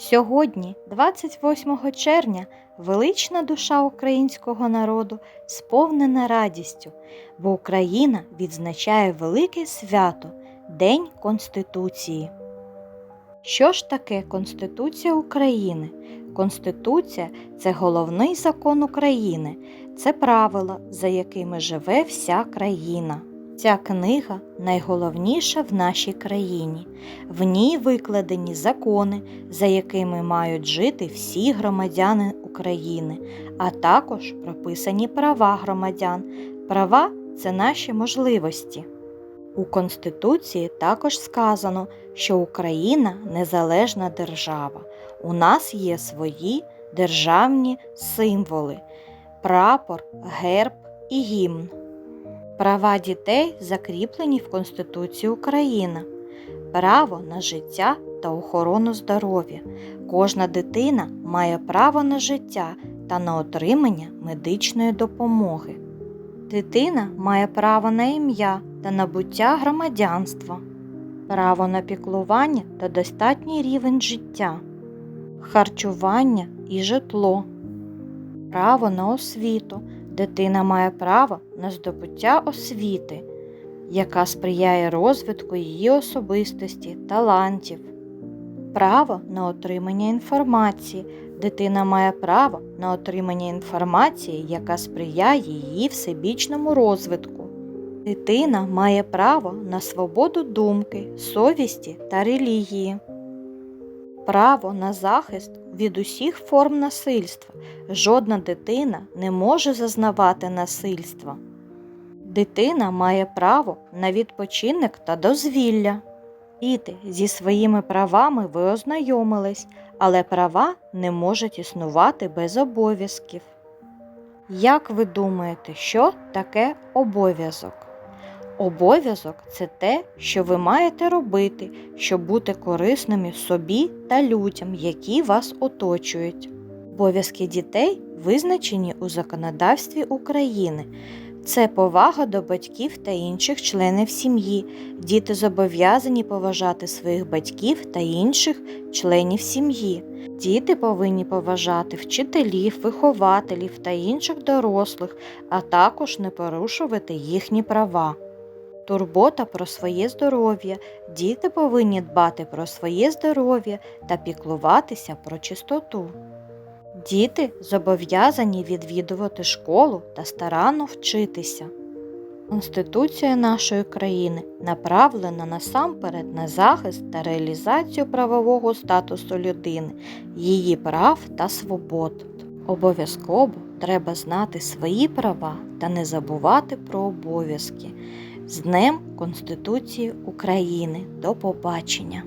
Сьогодні, 28 червня, велична душа українського народу сповнена радістю, бо Україна відзначає велике свято День Конституції. Що ж таке Конституція України? Конституція це головний закон України, це правила, за якими живе вся країна. Ця книга найголовніша в нашій країні. В ній викладені закони, за якими мають жити всі громадяни України, а також прописані права громадян. Права це наші можливості. У Конституції також сказано, що Україна незалежна держава. У нас є свої державні символи прапор, герб і гімн. Права дітей закріплені в Конституції України. Право на життя та охорону здоров'я. Кожна дитина має право на життя та на отримання медичної допомоги. Дитина має право на ім'я та набуття громадянства, право на піклування та достатній рівень життя, харчування і житло, право на освіту. Дитина має право на здобуття освіти, яка сприяє розвитку її особистості, талантів, право на отримання інформації. Дитина має право на отримання інформації, яка сприяє її всебічному розвитку. Дитина має право на свободу думки, совісті та релігії, право на захист від усіх форм насильства. Жодна дитина не може зазнавати насильства. Дитина має право на відпочинок та дозвілля. Діти зі своїми правами ви ознайомились, але права не можуть існувати без обов'язків. Як ви думаєте, що таке обов'язок? Обов'язок це те, що ви маєте робити, щоб бути корисними собі та людям, які вас оточують. Обов'язки дітей визначені у законодавстві України. Це повага до батьків та інших членів сім'ї. Діти зобов'язані поважати своїх батьків та інших членів сім'ї. Діти повинні поважати вчителів, вихователів та інших дорослих, а також не порушувати їхні права. Турбота про своє здоров'я. Діти повинні дбати про своє здоров'я та піклуватися про чистоту. Діти зобов'язані відвідувати школу та старанно вчитися. Конституція нашої країни направлена насамперед на захист та реалізацію правового статусу людини, її прав та свобод. Обов'язково треба знати свої права та не забувати про обов'язки. З Днем Конституції України. До побачення!